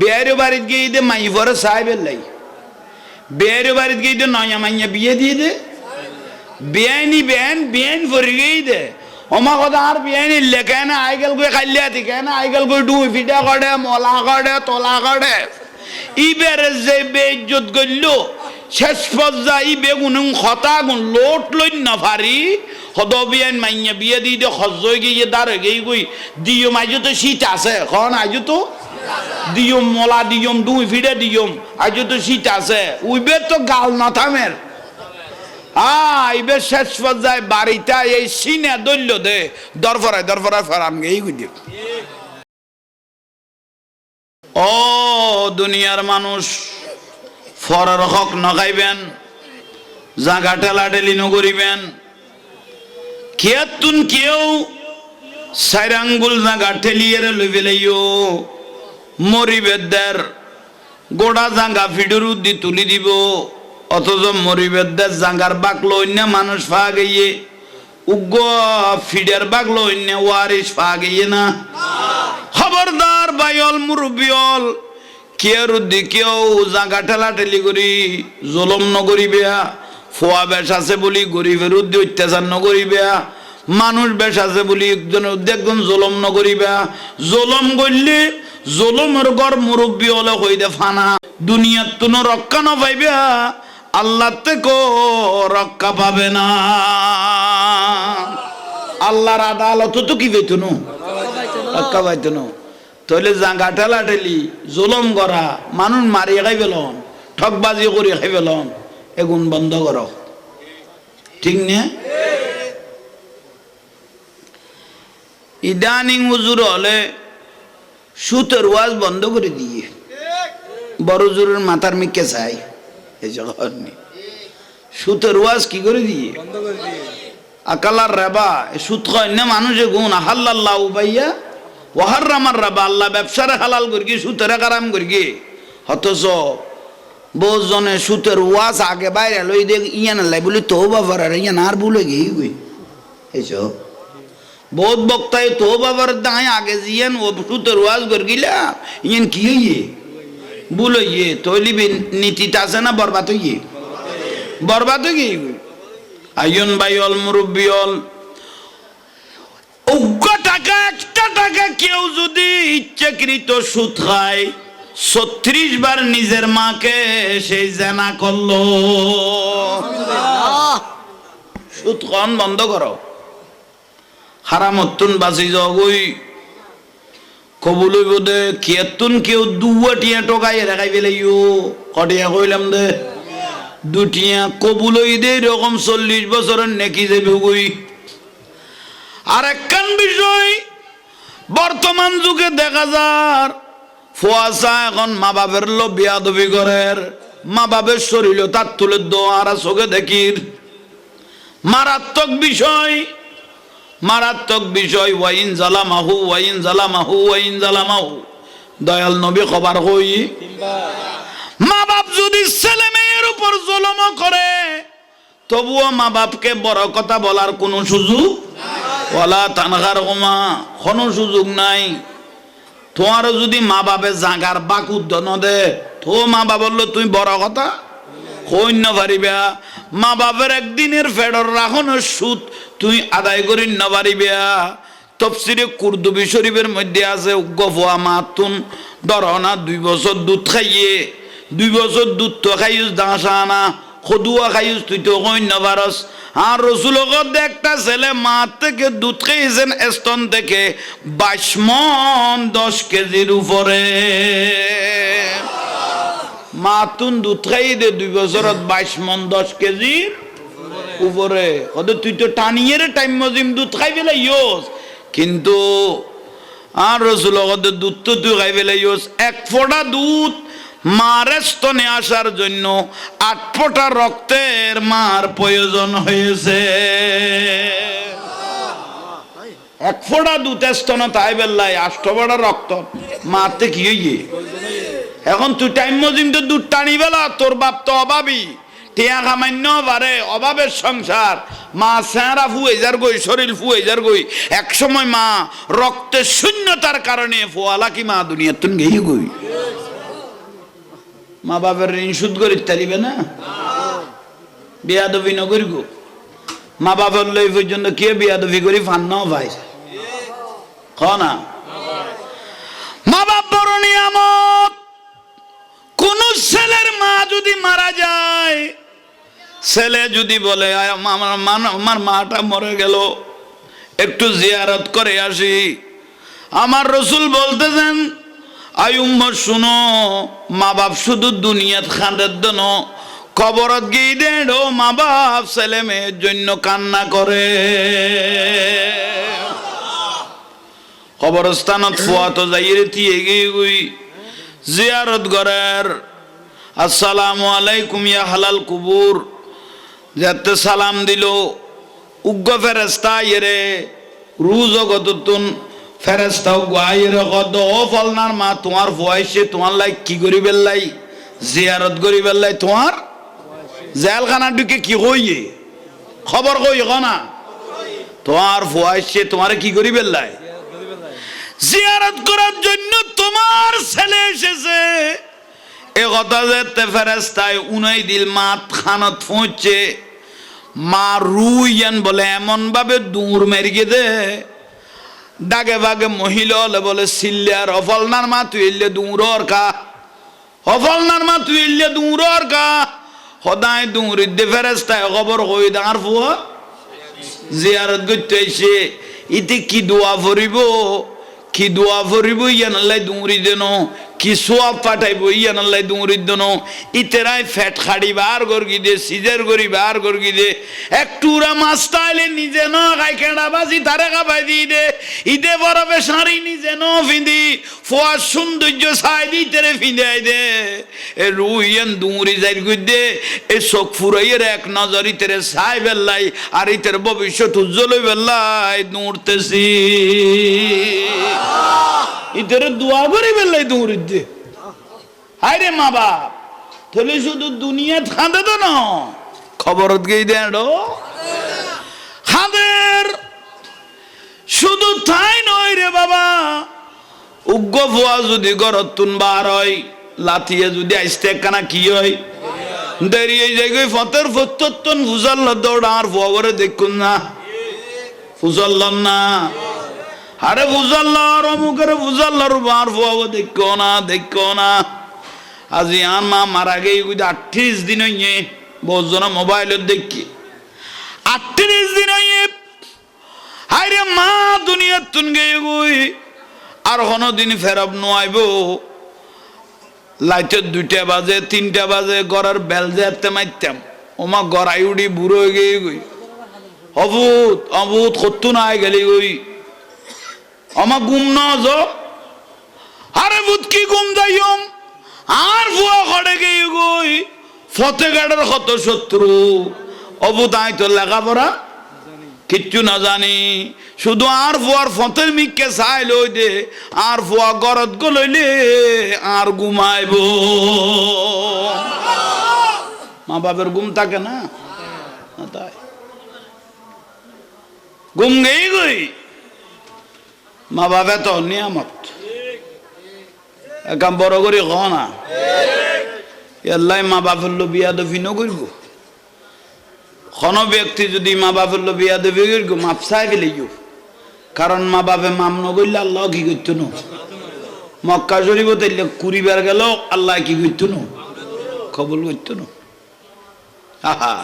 বেয়ারো বাড়িতে গিয়ে দে মাই পরে সাহেবের লাই বেয়ারো বাড়িতে গিয়ে দে নয়া মাইয়া বিয়ে দিয়ে দে বেআইনি বেআইন বেআইন পরে গিয়ে দে অমা কথা আর বেআইনি লেখে না আইগেল গই খাইলিয়া থাকে না আইগেল গই ডুই ফিটা করে মলা করে তলা করে ইবের যে বেইজ্জত গল্য শেষ পর্যায়ে ই বেগুন হতা গুণ লোট লই না হদ বিয়ান মাইয়া বিয়ে দি দে হজ গিয়ে দাঁড়ে গিয়ে গই দিও মাইজো তো শীত আছে খন আইজো তো দিয়ম, মলা দিয়ম, দুই ফিরে দিয়ম। আইজো তো শীত আছে উইবে তো গাল না থামের। শেষ পর্যায়ে বাড়িটা এই সিনে দৈল্য দে। দরফরায় দরফরায় ফরাম গেই গুদি ও, দুনিয়ার মানুষ, ফরার হক নখাইবেন জাগা ঠেলা ঠেলি নগরিবেন। কেতুন কেউ সাইরাঙ্গুল জাগা ঠেলিয়ে লই ফেলাইও মরিবেদের গোড়া জাঙ্গা ফিডুর উদ্দি তুলি দিব। অথচ মরিবেদের জাঙ্গার বাকলো অন্য মানুষ ফা গিয়ে উগ্র ফিডের বাকলো অন্য ওয়ারিস ফা গিয়ে না। খবরদার বাইল মুরব্বিয়ল, কেয়ার উদ্দি কেউ জাঙ্গা ঠেলা ঠেলি করি, জলম নগরিবে ফোয়া বেশ আছে বলি গরিবের উদ্দি অত্যাচার নগরিবে মানুষ বেশ আছে বলি একজন উদ্দি একজন জলম নগরিবে জলম করলে জলমের গড় মুরব্বী হলে হইদে ফানা। দুনিয়ার তুনো রক্ষা না পাইবে আল্লাহ থেকে রক্ষা পাবে না। আল্লাহর আদালত তো কি পেত নো? রক্ষা পাইতো নো। তাহলে জাঙ্গা ঠেলা ঠেলি, জুলম করা মানুষ মারিয়ে খাই পেলন ঠকবাজি করে খাই পেলন এগুন বন্ধ কর ঠিক নে? ইদানিং হুজুর হলে সুতের ওয়াজ বন্ধ করে দিয়ে। বড় জোরের মাথার মিকে চাই। এই জগৎ সুতের ওয়াজ কি করে দিয়ে? আকালার রেবা সুত না মানুষে গুণ হাল্লাল্লাহ উবাইয়া ওহার রামার রাবা আল্লাহ ব্যবসারে হালাল করি সুতের কারাম করি অথচ বহুজনে সুতের ওয়াজ আগে বাইরে লই দেখ ইয়া না লাই বলি তো বাবার আর ইয়া আর ভুলে গিয়ে গই এইসব বহুত বক্তায় তো বাবার দায় আগে জিয়ান ও সুতের ওয়াজ করে গিলা। ইয়ান কি হইয়ে? ভুল হইয়ে। তৈলি নীতিটা আছে না বরবাদ হইয়ে? বরবাদ হয়ে গিয়ে আইন বাইল মুরব্বিয়ল। উগ্র টাকা একটা টাকা কেউ যদি ইচ্ছাকৃত সুদ খায় ছত্রিশ বার নিজের মাকে সেই জেনা করল। সুদ বন্ধ করো। হারামত্তুন বাঁচি যাওই কবুলই বোধে কিয়াতুন কেউ দুয়াটিয়া টকাই রেখাই পেলাইও কটিয়া কইলাম দে দুটিয়া কবুলই দে, এরকম চল্লিশ বছরের নেকি যাবে গই আর একখান বিষয়, বর্তমান যুগে দেখা যার, ফুয়াশা এখন মা বাপের লো বিয়া দবি করের। মা বাপের শরীর তার তুলে দোয়ার চোখে দেখির। মারাত্মক বিষয় মারাত্মক বিষয় ওয়াইন জালামাহু ওয়াইন জালামাহু ওয়াইন জালামাহু। দয়াল নবী খবর হই। মা বাপ যদি ছেলে মেয়ের উপর জলম করে, তবুও মা বাপকে বড় কথা বলার কোনো সুযোগ ওলা তানগার ওমা কোনো সুযোগ নাই। তোমার যদি মা বাপে জাগার বাক উদ্য দে, তো মা বাপ বলল তুই বড় কথা? কইন্য পারিবা। মা বাপের একদিনের ফেডর রাখনের সুদ তুই আদায় করি না পারিবা তফসিরে কুর্দুবি শরীফের মধ্যে আছে, গফুয়া মাতুন দরনা দুই বছর দুধ খাইয়ে। দুই বছর দুধ তো খাইস দাঁসা আনা সদুয়া খাইস, তুই তো কইন্য পারস আর রসুলগত একটা ছেলে, মা থেকে দুধ খাইছেন, স্তন থেকে বাইশ মন দশ কেজির উপরে। মাতুন দুধ খাই দে, দুই বছরত বাইশ মন দশ কেজির উপরে হয়তো তুই তো টানিয়ে রে টাইম মজিম দুধ খাই পেলে ইয়োস। কিন্তু, আর রসুল দুধ তো তুই খাই পেলে ইয়োস। এক ফোঁটা দুধ মার স্তনে আসার জন্য আট ফোঁটা রক্তের মার প্রয়োজন হয়েছে। এক ফোঁটা দুধ স্তনে তাই বেল্লাই আষ্ট ফোঁটা রক্ত। মারতে কি হইয়ে? এখন তুই টাইম মজিম তো দুধ টানি বেলা তোর বাপ তো অভাবী। টিয়া সামান্য বারে অভাবের সংসার। মা চেহারা ফুয়ে যার গই শরীর ফুয়ে যার গই এক সময় মা রক্তের শূন্যতার কারণে ফোয়ালা কি মা দুনিয়ার তুন গেই গই মা বাবার ঋণ সুদ করি তারিবে না? বিয়াদবি নগরি গো মা বাবার লই পর্যন্ত কে বিয়াদবি করি ফান্নাও ভাই খ না? মা বাপ বড় নিয়ামত কোন ছেলের মা যদি মারা যায় ছেলে যদি বলে "আয়, আমার মা- আমার মাটা মরে গেল একটু জিয়ারত করে আসি। আমার রসুল বলতেছেন আয়ুম্ম শুনো মা বাপ শুধু দুনিয়াত খান্ডের জন্য কবরত গিয়ে দেন ও মা বাপ ছেলে মেয়ের জন্য কান্না করে। কবরস্থানত ফুয়াত যাইরে তিয়ে গিয়ে গুই জিয়ারত গরের আসসালামু আলাইকুম ইয়া হালাল কুবুর। যাতে সালাম দিল। উগ্র ফেরেস্তা ইয়েরে রু জগতুন ফেরেস্তা গুয়াইরে কদ ও ফলনার মা, তোমার ভয়েসে তোমার লাই কি করি বেল্লাই জিয়ারত করি বেল্লাই তোমার? জেলখানা ঢুকে কি কইয়ে? খবর কই না? তোমার ভয়েসে তোমার কি করি বেল্লাই জিয়ারত করার জন্য তোমার ছেলে এসেছে। এ কথা যে ফেরেস্তায় উনাই দিল মাত খানত পৌঁছে মা রুইয়ান বলে এমন ভাবে দূর মেরিয়ে দে। ডাগে বাগে মহিলা হলে বলে সিল্লার অফলনার মা, তুই এলে দূরর কা। অফলনার মা, তুই এলে দূরর কা। সদায় দূরিত দে ফেরেস্তায় খবর কই ডাঙর ফুয়া? জিয়ারত করতে এসে ইতে কি দোয়া ভরিব কি দোয়া ভরিব ইয়ান আল্লাহ দুমরি দেন কি সোয়াব পাঠাইব? ইয়ান আল্লাহ দুমরি দেন ইতেরাই ফ্যাট খাড়ি বার গর্গি দে, সিজার করি বার গর্গি দে। একটুরা মাছ তাইলে নিজে ন খাই কেডা বাজি তারে খাবাই দি দে। ইদে বরফে শাড়ি নিজে ন ফিঁদি ফোয়ার সৌন্দর্য ছাই দি তেরে ফিঁদাই দে। এ রুইয়ান দুমরি যাই গুই দে, এ চোখ ফুরাইয়ের এক নজর ইতেরে ছাই বেল্লাই, আর ইতের ভবিষ্যৎ উজ্জ্বল বেল্লাই দৌড়তেছি ইতেরে দোয়া করি বেল্লাই দৌড়ি দে হায় রে মা বাপ, তাহলে শুধু দুনিয়াত খাঁদে তো না খবরত গেই দেন খাঁদের শুধু তাই নয় রে বাবা, উগ্র ফুয়া যদি গরত তুন বার হয়, লাথিয়ে যদি আইসতে কানা কি হয়? আর দেখুন না। না। আরে দেখো না দেখো না। আজি আর মা মারা গেই গুই আটত্রিশ দিন হইয়ে বহুজন মোবাইলত দেখি। আটত্রিশ দিন হইয়ে হাইরে মা দুনিয়ার তুন গেই গুই আর কোনো দিন ফেরব নোয়াইব। লাইটের দুইটা বাজে, তিনটা বাজে, গড়ের বেল যেতে মারতাম ওমা গড়াই উড়ি বুড়ো হয়ে গিয়ে গই অভূত অভূত সত্তু নাই গেলি গই আমা গুম ন আরে বুধ কি গুম যাইম আর ফুয়া খড়ে গিয়ে গই। ফতেগাড়ের কত শত্রু? আই তো লেখাপড়া? কিচ্ছু না জানি। শুধু আর ফুয়ার ফতের মিককে চাই লই দে, আর ফুয়া গরত গো লইলে আর ঘুমাইব। মা বাপের ঘুম থাকে না? তাই। ঘুম গেই গই। মা বাবা তো নিয়ামত। একাম বড় করে খ না? এল্লাই মা বাপের লো বিয়া দফি নকরিব কোন ব্যক্তি যদি মা বাপের লো বিয়া দফি গো মাপ চাই ফেলে কারণ মা বাপে মাম নগরলে আল্লাহ কি করত নো? মক্কা শরীফ তাইলে কুড়িবার গেল, আল্লাহ কি করত নো? কবুল করত নো? আহা।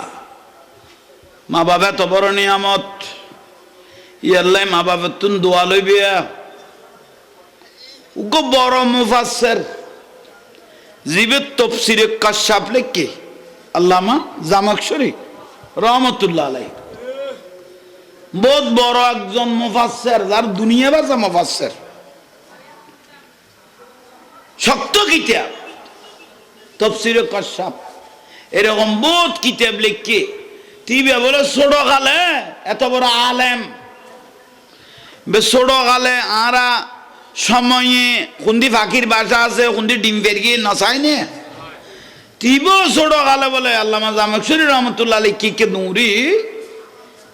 মা বাবা তো বড় নিয়ামত। ইয়াল্লাই মা বাবার তুন দোয়া লইবিয়া উগো বড় মুফাসসির। জীবের তফসিরে কাশাপ লেখকে আল্লামা জামাকশরী রহমতুল্লাহ আলাই বহুত বড় একজন মুফাসসির, যার দুনিয়া বাজা মুফাসসির। শক্ত কিতাব, তফসিরে কাশাপ এরকম বহুত কিতাব লিখকে তিবে বলে, ছোট কালে এত বড় আলেম। ছোট কালে আরা সময়ে খুন্দি ফাঁকির বাসা আছে খুন্দি ডিম ফেরগিয়ে নসাই নে। তিব ছোট কালে বলে, আল্লামা জামকসরি রহমতুল্লাহ আলী কি, কে নুরি?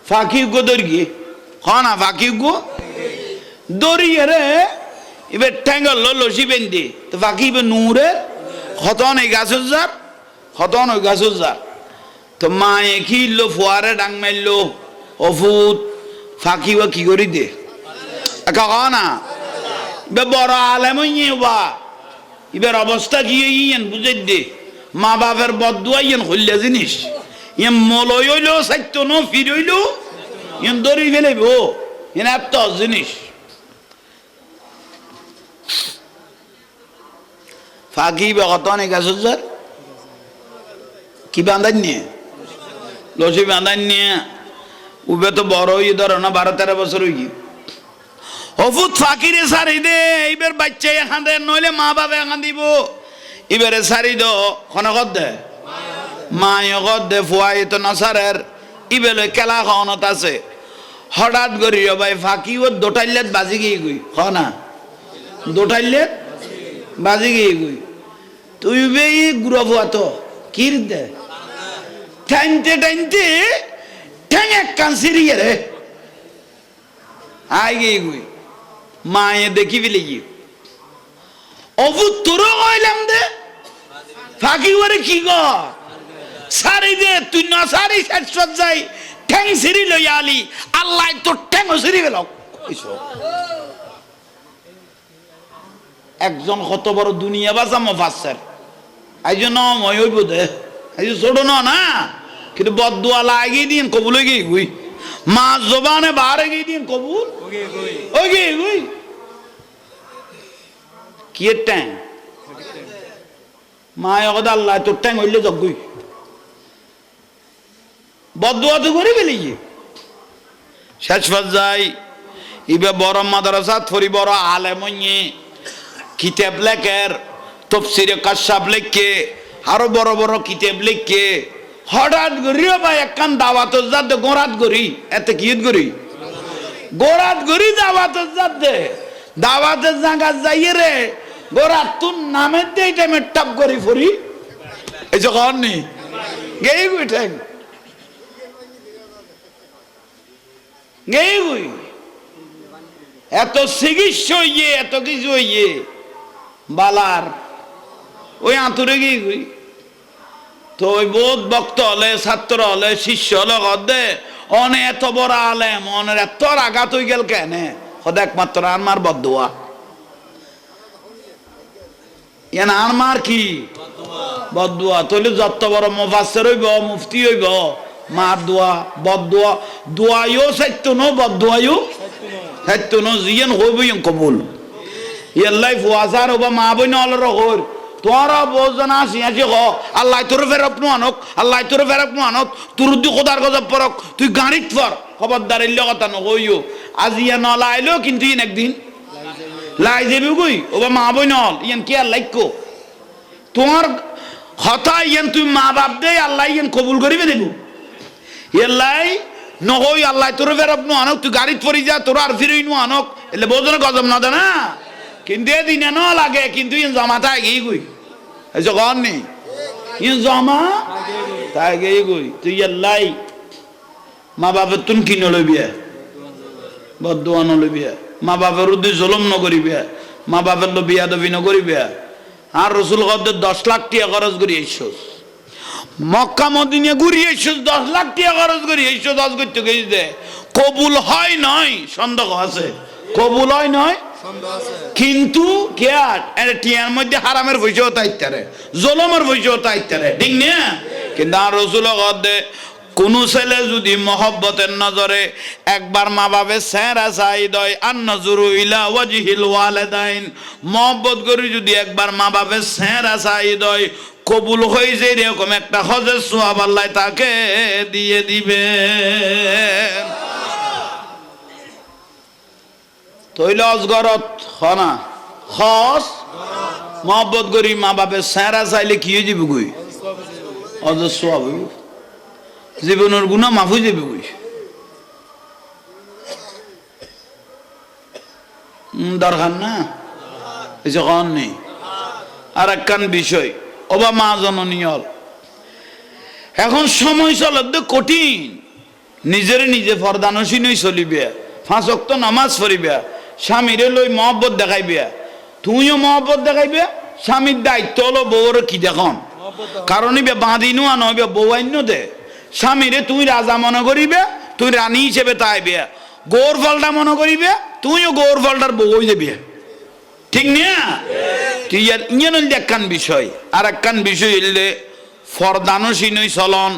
ফাঁকি গো দর্গি হনা, ফাঁকি গো দরিয়ে রে, এবার ঠ্যাঙ্গল লসি বেন্দি তো ফাঁকি বে নূরে হতন এই গাছ যার হতন ওই গাছ যার তো মায়ে কি ইল্লো ফোয়ারে ডাং মারলো অফুত, ফাঁকি বা কি করি দে একা না বে বড় আলেম বা। এবার অবস্থা কি ইয়েন বুঝাই দে। মা বাপের বদুয়া ইয়েন হইলে জিনিস। ইয়েন মলই হইল, সাইত্য ন, ফির হইল। ইয়েন দড়ি ফেলেব ইয়েন এত জিনিস। ফাঁকি বা কত অনেক আছে স্যার কি বান্ধান নিয়ে? লসি বান্ধান নিয়ে। উবে তো বড় হই ধরো না, বারো তেরো বছর হই হফুত ফাঁকিরে সারি দে, এইবার বাচ্চা এখান দে নইলে মা বাবা এখান দিব। এবারে সারি দো খনকত দে? মায়কত দে, ফুয়াই তো নাসারের। ইবেলে কেলা খাওয়ানত আছে। হঠাৎ করি ভাই ফাঁকি, ও দোটাইলে বাজি গিয়ে গুই। হ না? দোটাইলে বাজি গিয়ে গুই। তুই বে গুড়া ফুয়া তো কির দে? টাইনতে টাইনতে ঠ্যাং এক কান সিরিয়ে রে। আই গিয়ে গুই। মায়ে দেখি ফেলে গিয়ে তোরও কইলাম দে। ফাঁকি করে কি গ? সারি দে, তুই না সারি শেষ যাই, ঠ্যাং সিরি লই আলি। আল্লাহ তোর ঠ্যাং সিরি গেল একজন কত বড় দুনিয়া বাসা মফাসের এই জন্য মই হইব দে। এই ছোট না কিন্তু বদুয়া লাগিয়ে দিন কবুল গিয়ে মা জবানে বাহারে গিয়ে দিন কবুল? ওই কি ট্যাং? মা একদা আল্লাহ তোর ট্যাং হইলে যজ্ঞই বদুয়া তো করে গেলি শেষ পর্যায় ইবে বড় মাদ্রাসাত ফরি বড় আলেমnye কিতাব লেখের তফসিরে কাশাব লেখকে আরও বড় বড় কিতাব লেখকে হঠাৎ করি ভাই, একখান দাওয়াত যাত গোড়াত করি। এতে কিয়ত করি? গোড়াত করি, দাওয়াত যাত দাওয়াতের জায়গা যাইয়ে রে গোড়াত তুন নামের দিয়ে টাইমে টাপ করি ফরি। এই যে কর নি। গেই গুই ঠেং গেই গুই। এত চিকিৎসা হইয়ে, এত কিছু হইয়ে, বালার, ওই আঁতুরে গিয়ে গুই। তো ওই বোধ ভক্ত হলে, ছাত্র হলে, শিষ্য হলে হদে অনে এত বড় আলেম, অনের এত আঘাত হয়ে গেল কেন? হদ একমাত্র আনমার বদুয়া ইয়ান আনমার কি? বদুয়া তৈলে যত বড় মুফাসের হইব, মুফতি হইব, মার দোয়া বদুয়া দোয়াইও সাইত্য ন বদুয়াইও সাইত্য ন জিয়ান হইব কবুল। ইয়াল্লাই ফুয়াসার হবা মা বই নলর হর তোরা বোঝন আসি আসি হ আল্লাহ তোর ফেরপ নু আনক, আল্লাহ তোর ফেরপ নু আনক, তোর দি খোদার গজব পরক, তুই গাড়িত ফর খবরদার এলে কথা নকইও। আজি ইয়া নলা আইলো কিন্তু ইন একদিন লাই যাবি গই ওবা মা বই নল ইয়ান কি আর লাইকো তোমার হতা ইয়ান তুই মা বাপ দে আল্লাহ ইয়ান কবুল করিবে দেব। ইয়াল্লাই নহই আল্লাহ তোর ফেরপ নু আনক, তুই গাড়িত পরি যা, তোর আর ফিরই নু আনক। এলে বোঝন গজব না দে না কিন্তু এদিনে ন লাগে, কিন্তু ইন জমাটা আগেই গই যে কন নি। জমা? তাই আগেই গই তুই আল্লাই মা বাপের তুন কি নলবিয়া বদুয়া নলবিয়া মা বাপের উদ্দেশ্য জলম নকরিবে মা বাপের লো বিয়া দবি নকরিবে আর রসুল কদ্দের দশ লাখ টিয়া খরচ করি এইসস মক্কা মদিনে ঘুরি এইসস দশ লাখ টিয়া খরচ করি এইসস দশ করতে গেছি দে কবুল হয় নয় সন্দেহ আছে। কবুল হয় নয় কিন্তু টিয়ার মধ্যে হারামের পয়সাও তাইতারে জলমের পয়সাও তাইতারে ঠিক না? কিন্তু আর রসুল কোন ছেলে যদি মহব্বতের নজরে একবার মা বাপে স্যারা চাই দয় আর নজরু ইলা মহব্বত করি যদি একবার মা বাপে স্যারা চাই দয় কবুল হয়েছে এরকম একটা হজের সোয়াব তাকে দিয়ে দিবে তৈল অজগরত হনা হস মহব্বত করি মা বাপে স্যারা চাইলে কি হয়ে যাবে গই অজর সোয়াব হইব। জীবনের গুণা মাফ হয়ে যাবে গই দরকার না? এসে কন নেই। আর একখান বিষয়, অবা মা জননীয় এখন সময় চলত কঠিন। নিজের নিজে ফরদানসীনই চলিবে। ফাঁস অক্ত নামাজ পড়িবে। স্বামীরে লই মহব্বত দেখাইবে। তুইও মহব্বত দেখাইবে স্বামীর দায়িত্ব হলো বউর কি দেখন কারণ ইবে বাঁধিনু আন ইবে বউ আইন্য দে। স্বামীরে তুই রাজা মনে করিবে তুই রানী হিসেবে তাইবে গৌর ফলটা মনে করিবে তুইও গৌর ফলটার বউ হয়ে যাবি। ঠিক না? তুই আর ইয়ে একখান বিষয় আর একখান বিষয় হইলে ফরদানসীনই চলন।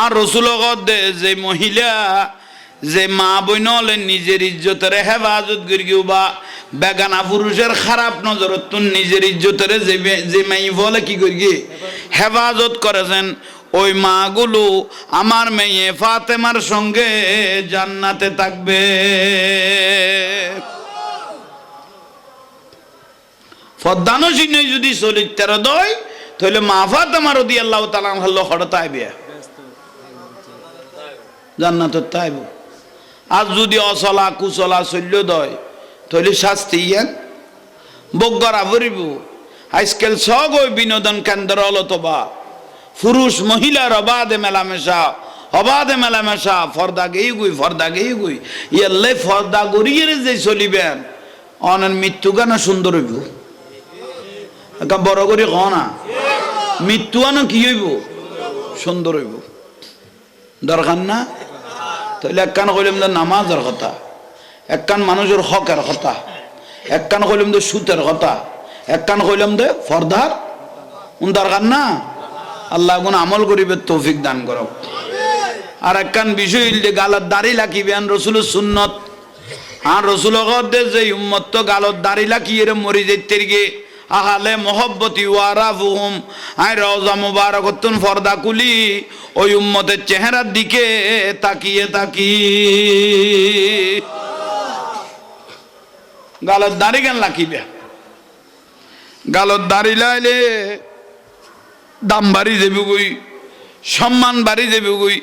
আর রসুল যে মহিলা যে মা বইন হলে নিজের ইজ্জতের হেফাজত করি বা বেগানা পুরুষের খারাপ নজরত তুন নিজের ইজ্জতের যে মে- যে মাই বলে কি করি হেফাজত করেছেন। ওই মাগুলো আমার মেয়ে ফাতেমার সঙ্গে জান্নাতে থাকবে। যদি চরিত্র দয়, তাহলে মা ফাতেমার দি আল্লাহ তালাম হল্লো হড়তাই বিয়া জান্নাত তাইব আর যদি অচলা কুচলা চল্য দয় তাহলে শাস্তি ইয়ান। বগ্গরা ভরিব। আজকাল সগ বিনোদন কেন্দ্র অলতবা। পুরুষ মহিলার অবাধে মেলামেশা অবাধে মেলামেশা, ফর্দা গেই গুই, ফর্দা গেই গুই। ইয়াল্লে ফর্দা গড়িয়ে যে চলিবেন অনেক মৃত্যু কেন সুন্দর হইব? একটা বড় করে ক না? মৃত্যু আনো কি হইব? সুন্দর হইব। দরকার না? তাহলে একখান কইলাম যে নামাজের কথা একখান মানুষের হকের কথা একখান কইলাম যে সুতের কথা একখান কইলাম যে ফর্দার উন দরকার না? আল্লাহ গুণ আমল করিবে, তৌফিক দান করক। আর একখান বিষয় যে গালত দাড়ি লাকিবেন রসুলের সুন্নত। আর রসুল যে উম্মত গালত দাড়ি লাকিয়ে রে মরি যেতে গিয়ে আহালে মোহব্বতি ওয়ারা ফুহুম আই রওজা মুবারকতুন ফর্দা কুলি। ওই উম্মতের চেহারার দিকে তাকিয়ে তাকি গালত দাড়ি কেন লাকিবে গালত দাড়ি লাইলে দাম বাড়ি যাবে গই সম্মান বাড়ি যাবে গই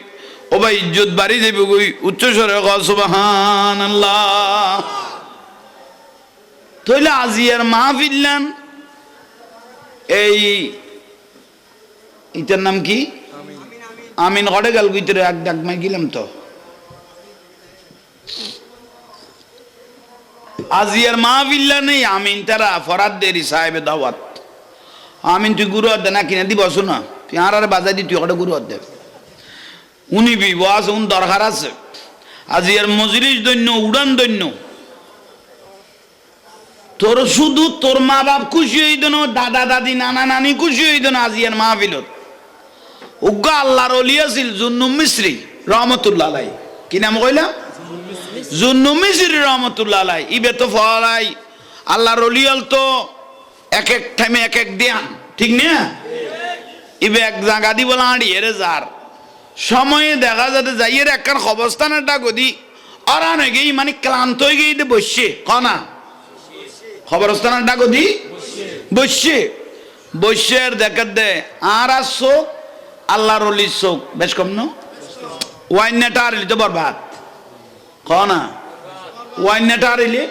ও ভাই ইজ্জত বাড়ি যাবে গই উচ্চস্বরে সুবাহান আল্লাহ তইলে আজিয়ার মা ফিরলেন এই ইটার নাম কি? আমিন। কড়ে গেল ভিতরে এক ডাক মাই গেলাম তো। আজিয়ার মা ফিরলা নেই, আমিন তারা ফরাদ দেরি সাহেবে দাওয়াত। আমিন, তুই গুরু দে না, কিনে দিব না। তুই আর আর বাজাই দি, তুই ওটা গুরু দে। উনি বি বস উন দরকার আছে। আজিয়ার মজলিস দৈন্য, উড়ান দৈন্য তোর শুধু তোর মা বাপ খুশি হইত না, দাদা, দাদি, নানা, নানি খুশি হইত না আজিয়ার মাহফিলত। উগ্র আল্লাহর অলি আছিল জুন্নু মিশ্রি রহমতুল্লাহ আলাই কি নাম কইলাম? জুন্নু মিশ্রি রহমতুল্লাহ আলাই ইবে তো ফলাই আল্লাহর অলিয়াল তো এক এক টাইমে এক এক দেয়ান। ঠিক না? ইবে এক জায়গা দি বলা আড়ি, এরে যার। সময়ে দেখা যাতে যাইয়ের একখান খবরস্থানের ডাক দি, অরান গেই মানে ক্লান্ত হয়ে গেই বসছে। কনা খবরস্থানের ডাক দি বসছে আর দেখার দে, আর আর চোখ আল্লাহর অলির চোখ। বেশ কম ন? ওয়াইনাটা আর তো বরবাদ। ক না? ওয়াইনাটা আর এলে?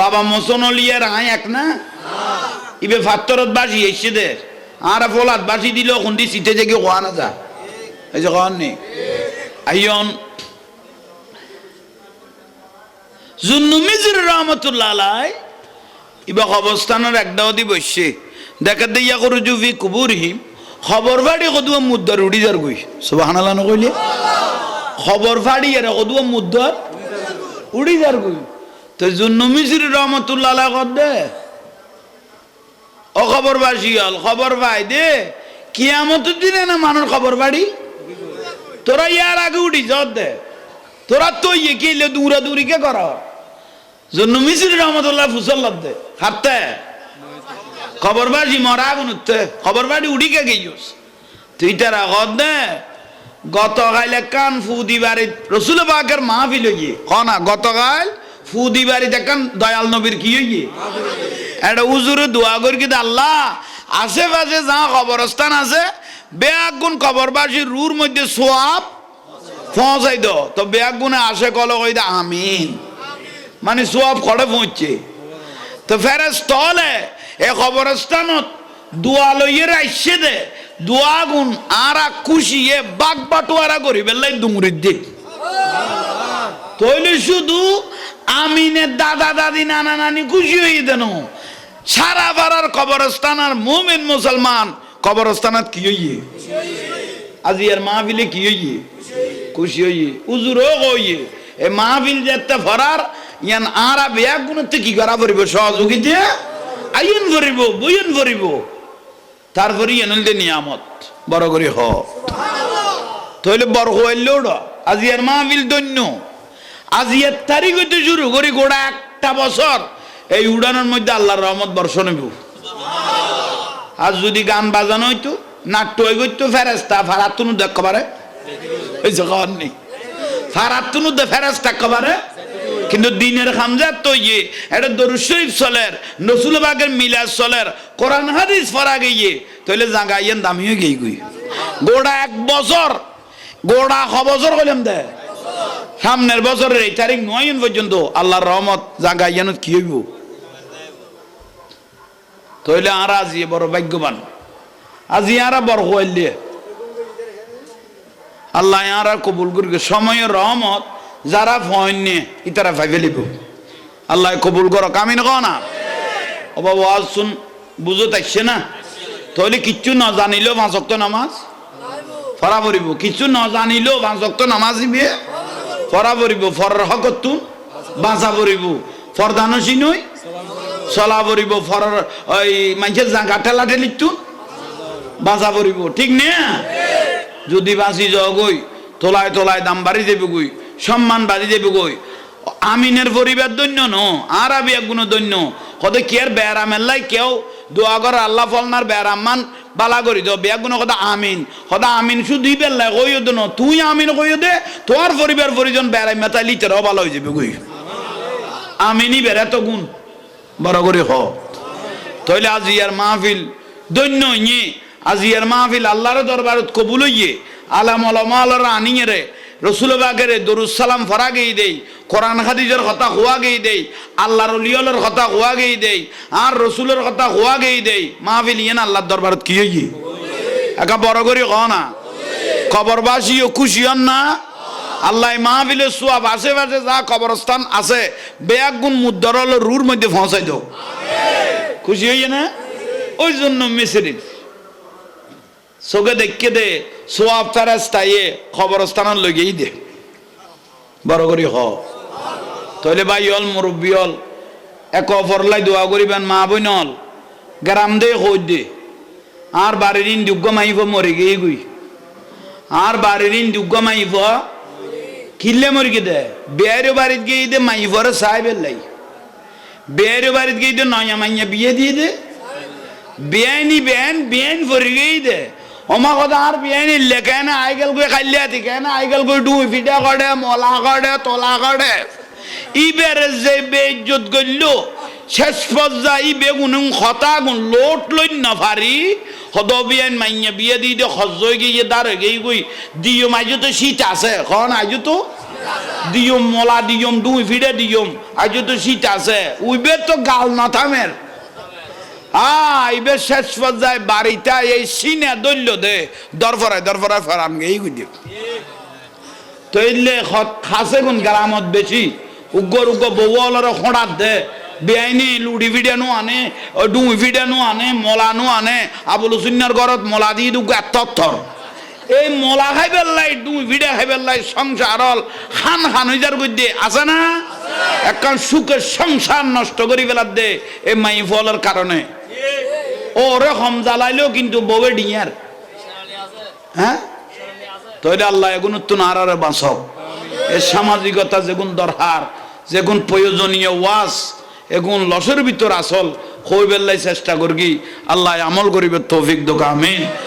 বাবা মোসন অলিয়ার আয় এক না? ইবে ফাত্তরত বাসি এসছে দে। আর ফলাত বাসি দিল খুন্দি সিটে জেগে কোয়া না যা। এই যে কন নি? আইয়ন। জুন্নু মিজির রহমতুল্লাহ আলাই ইবা অবস্থানের একদাও দি বসছে। দেখা দিয়া করু জুভি কুবুর হিম খবর ফাড়ি কদুয়া মুদ্দার উড়ি যার গই। সুবাহান আল্লাহ নকইলে খবর ফাড়ি এর কদুয়া মুদ্দার উড়ি যার গই। তো জুন্নু মিজির রহমতুল্লাহ কদ দে। ও খবর বাসি খবর পাই দে। কিয়ামতের দিনে না মানুষ খবর বাড়ি তোরা ইয়ার আগে উঠি যত দে। তোরা তো ইয়ে কি দূরা দূরি কে কর। জন্য মিসির রহমতুল্লাহ ফুসল্লাদ দে। হাতে খবর বাজি মরা আগুন উঠতে খবর বাড়ি উড়ি কে গেছিস তুই তার আগত দে গতকাল কান ফুদি বাড়ি রসুল বাগের মাহফিল গিয়ে কনা গতকাল ফুদি বাড়িতে কান দয়াল নবীর কি হইয়ে? একটা উজুরে দোয়া করি কিন্তু আল্লাহ, আশেপাশে যা কবরস্থান আছে, বেয়াক গুণ কবরবাসী রুর মধ্যে সোয়াব পৌঁছাই দো তো বেয়াক গুণে আসে কল কই দে আমিন। মানে সোয়াব খড়ে পৌঁছছে তো ফেরে স্থলে এ কবরস্থানত দোয়া লইয়ে রাইছে দে। দোয়া গুণ আরা খুশি, এ বাগ বাটোয়ারা করি বেলাই ডুঙরির দিক তৈলে শুধু আমিনের দাদা, দাদি, নানা, নানি খুশি হয়ে দেন। সারা পাড়ার কবরস্থান আর মুমিন মুসলমান কবরস্থানাত কি হইয়ে? আজি আর মাহফিলে কি হইয়ে? খুশি হইয়ে। উজুরও হইয়ে। এ মাহফিল যেতে ফরার ইয়ান আরা বেয়া গুণতে কি করা পড়িব? সহযোগিতা আইন ভরিব বইন ভরিব তারপরে এনলদে নিয়ামত। বড় করে হ। তাহলে বড় হইলেও আজি আর মাহফিল দৈন্য। আজি এর তারিখ হইতে শুরু করি গোড়া একটা বছর। এই উড়ানোর মধ্যে আল্লাহর রহমত বর্ষণ হইব। আর যদি গান বাজানো হইতো, নাট্য হয়ে গইতো ফেরেস্তা ফারাতুনু দেখ পারে এই যে নেই ফারাতুনু দে ফেরেস্তা কবারে কিন্তু দিনের খামজাত তো ইয়ে এটা দরুদ শরীফ চলের নসুল বাগের মিলাদ চলের, কোরআন হাদিস ফরা গিয়ে তাহলে জাগা ইয়েন দামিও গিয়ে গুই গোড়া এক বছর, গোড়া ছ বছর কইলাম দে। সামনের বছরের এই তারিখ নয় পর্যন্ত আল্লাহর রহমত জাগা ইয়ানত কি হইব? তাহলে আর আজি বড় ভাগ্যবান। আজি আর বড় হইলে আল্লাহ আর কবুল করি সময়ের রহমত যারা ভয় নিয়ে ইতারা ভাইবে লিব। আল্লাহ কবুল করো কামি নক না? ও বাবা আজ শুন, বুঝো তাইছে না? তাহলে কিচ্ছু না জানিলেও পাঁচক্ত নামাজ? ফরা পড়িব। কিছু ন জানিলেও পাঁচক্ত নামাজ দিবে? ফরা পড়িব। ফরার হকতুন বাঁচা পড়িব। ফরদানসি নই, চলা পড়িব। ফরার ওই মানুষের জাগা ঠেলা ঠেলিত বাঁচা পড়িব। ঠিক না? যদি বাঁচি যাও গই, তোলায় তোলায় দাম বাড়ি দেবে গই। সম্মান বাড়ি দেবে গই আমিনের পরিবার দৈন্য ন, আর আবি একগুণ দৈন্য কদে কি আর বেড়ামের লাই কেউ? দোয়া কর আল্লাহ ফলনার বেড়ামান বালা করি তো বেগুন কথা আমিন। কথা আমিন শুধুই বেল্লাই কই দে ন, তুই আমিন কই দে, তোর পরিবার পরিজন বেড়াই মেতাই লিটার ভালো হয়ে যাবে গই আমিনই বেড়া তো গুণ, বড় করে হ। তইলে আজি আর মাহফিল দৈন্য ইয়ে আজি আর মাহফিল আল্লাহর দরবারত কবুল হইয়ে আলাম আলমালর আনিয়ে রে রসুল বাগেরে দরুদ সালাম ফরা গেই দেই কোরআন হাদিজের কথা হওয়া গেই দেই আল্লাহর লিয়লের কথা হওয়া গেই দেই আর রসুলের কথা হওয়া গেই দেই। মাহফিল ইয়েন আল্লাহর দরবারত কি হইয়ে একা বড় করে ক না? কবরবাসীও খুশি হন না? আল্লাহ মাহফিলে সোয়াব আশেপাশে যা কবরস্থান আছে বেয়াক গুণ মুদ্দরল রুর মধ্যে পৌঁছাই দাও। খুশি হইয়ে না? ওই জন্য মিসরির চোখে দেখকে দে, সোয়াব ফেরাস্তাইয়ে খবরস্থান লগেই দে। বড় করি হ। তইলে ভাই হল মুরব্বী হল এক অফরলাই দোয়া করিবেন, মা বই নল গ্রাম দে খোঁজ দে। আর বাড়ির ইন যোগ্য মাইফ মরে গিয়ে গুই। আর বাড়ির ইন যোগ্য মাইফ কিল্লে মরি গে দে। বেয়ারো বাড়িত গিয়ে দে, মাইফর সাহেবের লাই। বেয়ারো বাড়িত গিয়ে দে, নয়া মাইয়া বিয়ে দিয়ে দে। বেআইনি বেআইন বেআইন ফরি গেই দে। অমা কথা আর বেআইনি লেখে না আইগেল গৈ খাইলে থাকে না আইগেল গৈ ডুই ফিটা করে মলা করে তলা করে ইবেরে যে বেইজ্জত গল্য শেষ পর্যায়ে ই বেগুন হতা গুণ লোট লই না ফারি সদ বিয়ান মাইয়া বিয়ে দি দে সজ্জ গিয়ে দাঁড় গেই গই দিয়ম আজো তো শীত আছে, খন আজো তো দিয়ম মলা দিয়ম ডুই ফিরে দিয়ম আজো তো শীত আছে। উইবে তো গাল না থামের শেষ পর্যায়ে বাড়িটা এই সিনে দৈল্য দে। দরফরায় দরফরায় ফরাম এই গুদি তৈলে খাসে কোন গ্রামত বেশি? উগ্র উগ্র বউলর খোঁড়াত দে। বেআইনি লুডি ফিডানো আনে ডুই ফিডানো আনে মলানো আনে। আবুল সুন্নার ঘরত মলা দি দুগ এত্তর এই মলা খাইবার লাই ডুই ফিডা খাইবার লাই সংসার খান খান হইজার গুদ্দে আছে না? একখান সুখের সংসার নষ্ট করি ফেলার দে এই মাই ফলের কারণে। ওরে হম জ্বালাইলেও কিন্তু বউয়ে ডিঙিয়ার হ্যাঁ? তৈরি আল্লাহ এগুন উত্তন আর আর বাঁচক এর সামাজিকতা যেগুন দরকার যেগুন প্রয়োজনীয় ওয়াস এগুন লসের ভিতর আসল, হইবেল্লাই চেষ্টা করগি। আল্লাহ আমল করিবে তৌফিক দোকা, আমিন।